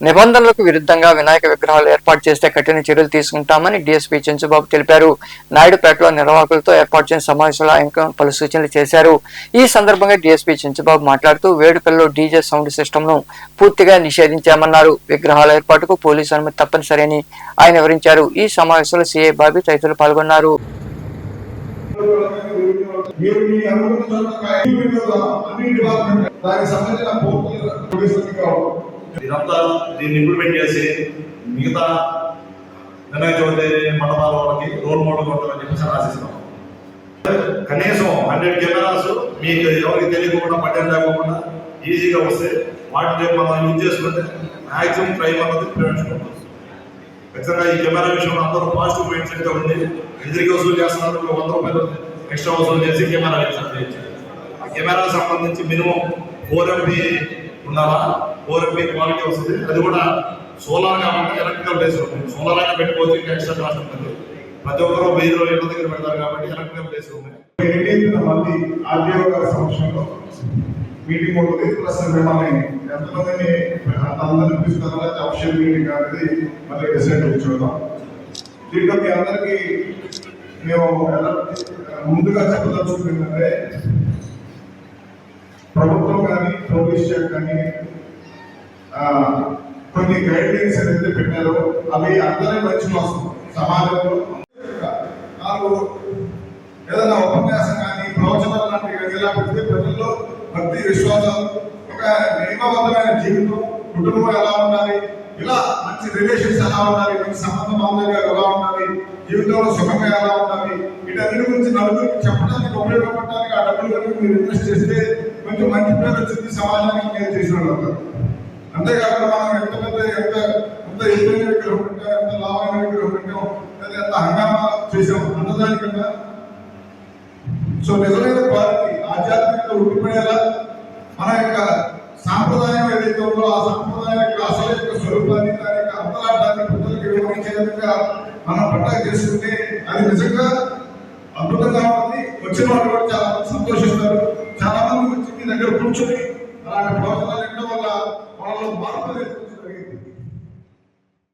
నిబంధనలకు విరుద్ధంగా వినాయక విగ్రహాలు ఏర్పాటు చేస్తే కఠిన చర్యలు తీసుకుంటామని డీఎస్పీ చంచుబాబు తెలిపారు. నాయుడుపేటలో నిర్వాహకులతో ఏర్పాటు చేసిన సమావేశంలో ఆయన పలు సూచనలు చేశారు. ఈ సందర్భంగా డీఎస్పీ చంచుబాబు మాట్లాడుతూ వేడుకల్లో డీజే సౌండ్ సిస్టమ్ను పూర్తిగా నిషేధించామన్నారు. విగ్రహాల ఏర్పాటుకు పోలీసు అనుమతి తప్పనిసరి అని ఆయన వివరించారు. ఈ సమావేశంలో సీఐ బాబీ తదితరులు పాల్గొన్నారు. మీరు మీ అన్ని డిపార్ట్మెంట్ దానికి సంబంధించిన పోలీసులకి కావాలి ఇదంతా దీన్ని ఇంప్లిమెంట్ చేసి మిగతా వినాయక చవితి మండపాల వాళ్ళకి రోల్ మోడల్ కొట్టాలని చెప్పేసి ఆశిస్తున్నాం. కనీసం హండ్రెడ్ కెమెరాస్ మీకు ఎవరికి తెలియకుండా పట్టం లేకుండా ఈజీగా వస్తే వాటిని మనం యూజ్ చేసుకుంటే మ్యాక్సిమం క్రైమ్ అన్నది ప్రివెన్షన్ ఉంటుంది ఖచ్చితంగా ఈ కెమెరా విషయంలో అందరూ పాజిటివ్ మైండ్ సెట్ ఉంది ఎదురుగా వసూలు చేస్తున్నారు వంద రూపాయలు ఎక్స్ట్రా వసూలు చేసి కెమెరా ఆ కెమెరా సంబంధించి మినిమం ఫోర్ ఎంపీ ఉండాలా? ఫోర్ ఎంపీ క్వాలిటీ వస్తుంది. అది కూడా సోలార్ కాబట్టి ఎలక్ట్రికల్ బేస్ ఉంటుంది. సోలార్ అయినా పెట్టుకోవచ్చు ఇంకా ఎక్స్ట్రా కాస్ట్ ఉంటుంది. ప్రతి ఒక్కరూ వెయ్యి ఇళ్ళ దగ్గర పెడతారు కాబట్టి ఎలక్ట్రికల్ బేస్ ఉంది ఎనిమిది మంది ఆర్డీఓ గారి సమక్షంలో మీటింగ్ ఉంటుంది. ప్లస్ మిమ్మల్ని ఎంతమందిని అందరిని పిలుస్తారా అఫిషియల్ మీటింగ్ అనేది మళ్ళీ డిసైడ్ చూద్దాం. దీంట్లో మీ అందరికీ మేము ముందుగా చెప్పదలుచుకుంటుందంటే ప్రభుత్వం కానీ కానీ కొన్ని గైడ్ లైన్స్ ఏదైతే పెట్టారో అవి అందరం మంచి కోసం సమాజంలో నాకు ఏదైనా ఉపన్యాసం కానీ ప్రవచనాలు లాంటివి ఎలా పెడితే ప్రజల్లో భక్తి విశ్వాసాలు ఒక నియమబద్ధమైన జీవితం కుటుంబం ఎలా ఉండాలి ఇలా మంచి రిలేషన్స్ ఎలా ఉండాలి మంచి సంబంధం బాంధవ్యాలు ఎలా ఉండాలి జీవితంలో సుఖంగా ఎలా ఉండాలి వీటన్నిటి గురించి నలుగురికి చెప్పడానికి ఉపయోగపడటానికి ఆ డబ్బులు కనుక మీరు ఇన్వెస్ట్ చేస్తే కొంచెం మంచి పేరు వచ్చింది సమాజానికి నేను చేసిన వాళ్ళు అవుతారు. అంతేకాకుండా మనం ఎంత పెద్ద ఎంత ఎంత ఎదురైన విగ్రహం పెట్టాం ఎంత లాభమైన విగ్రహం పెట్టాం లేదా ఎంత హంగామా చేసాం అన్నదానికన్నా సో నిజమైన క్వాలిటీ ఆధ్యాత్మికత ఉండిపోయేలా మన యొక్క సాంప్రదాయం ఏదైతే ఉందో ఆ సాంప్రదాయం యొక్క అసలు యొక్క స్వరూపాన్ని దాని యొక్క అంతరార్థాన్ని ప్రజలకు వివరించే విధంగా మనం పండగ చేసుకుంటే అది నిజంగా అద్భుతంగా ఉంది. వచ్చిన వాళ్ళు కూడా చాలా సంతోషిస్తారు. దగ్గర కూర్చొని అలాంటి ప్రవచనాలు వినడం వల్ల వాళ్ళలో మార్పు